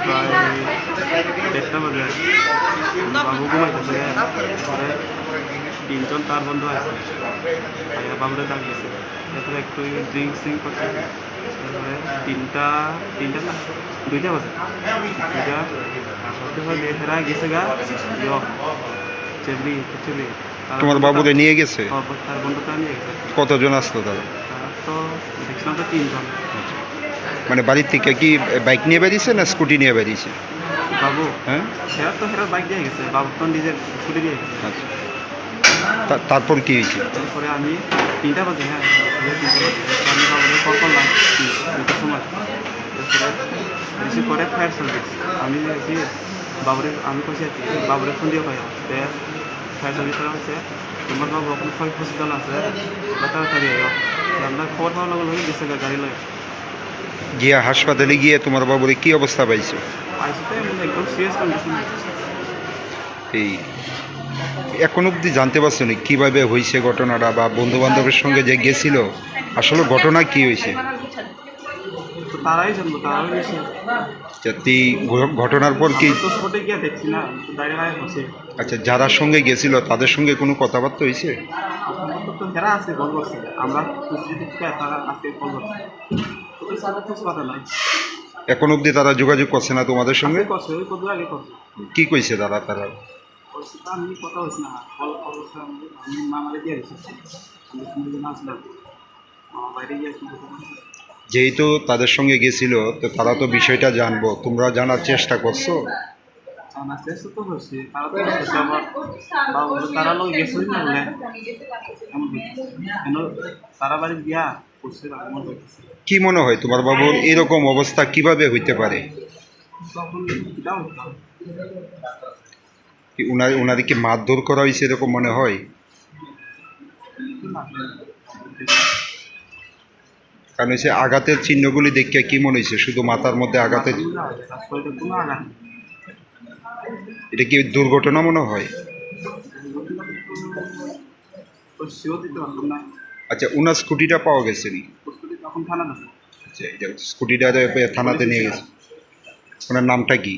প্রায় দেড়টা বাজে বাবু ঘুমাইতেছে পরে তিনজন তার বন্ধু আছে। বাবুরে ডাক গেছে এরপরে একটু ড্রিঙ্ক সিং করছে তারপরে তিনটা তিনটা না দুইটা বাজে দুইটা তারপরে মেয়েরা গেছে গা। চেবলি চেবলি তোমার বাবুরে নিয়ে গেছে? তার বন্ধুটা নিয়ে গেছে। কতজন আসতো তারা তো দেখছিলাম তো তিনজন। মানে বাড়ির থেকে কি বাইক নিয়ে বেরিয়েছে না স্কুটি নিয়ে বেরিয়েছে বাবু। হ্যাঁ সেরা তো সেরা বাইক দিয়ে গেছে। বাবু তো নিজের স্কুটি দিয়ে গেছে। আচ্ছা। তারপর কি হয়েছে? তারপরে আমি তিনটা বাজে হ্যাঁ আমি বাবুরে কল করলাম দুটোর সময়। রিসিভ করে ফায়ার সার্ভিস আমি দেখছি বাবুরে আমি কইছি আর কি বাবুরে ফোন দিয়ে কয়া তে ফায়ার সার্ভিস করা হয়েছে তোমার বাবু ওখানে ফাইভ হসপিটাল আছে। তাড়াতাড়ি আইও। আমরা খবর পাওয়ার লগে লগে গেছে গাড়ি লয়ে। গিয়ে হাসপাতালে গিয়ে তোমার বাবুরে কি অবস্থা পাইছো? আইসিতে একদম সিরিয়াস কন্ডিশন এই এখন অবধি জানতে পারছ না কীভাবে হয়েছে ঘটনাটা বা বন্ধু বান্ধবের সঙ্গে যে গেছিল আসলে ঘটনা কি হয়েছে ঘ- ঘটনার পর কি আচ্ছা যারা সঙ্গে গেছিল তাদের সঙ্গে কোনো কথাবার্তা হয়েছে এখন অবধি তারা যোগাযোগ করছে না তোমাদের সঙ্গে? কি কইছে তারা তারা? আমি কথা হয়েছে না। কল আমি মামারে দিয়ে রেখেছি আমি না আসলাম আমার বাইরে গিয়ে যেহেতু তাদের সঙ্গে গেছিল তো তারা তো বিষয়টা জানব। তোমরা জানার চেষ্টা করছ? জানার চেষ্টা তো হচ্ছে তারা তো আবার তারা লোক গেছিল না বলে। কেন তারা বাড়ি গিয়া করছে কি মনে হয় তোমার বাবুর? এরকম অবস্থা কীভাবে হইতে পারে? তখন উনার উনাদের কি মারধর করা হয়েছে এরকম মনে হয়? কারণ হচ্ছে আঘাতের চিহ্নগুলি দেখে কি মনে হয়েছে? শুধু মাথার মধ্যে আঘাতের। এটা কি দুর্ঘটনা মনে হয়? আচ্ছা উনার স্কুটিটা পাওয়া গেছে নি? আচ্ছা স্কুটিটা থানাতে নিয়ে গেছে। ওনার নামটা কি?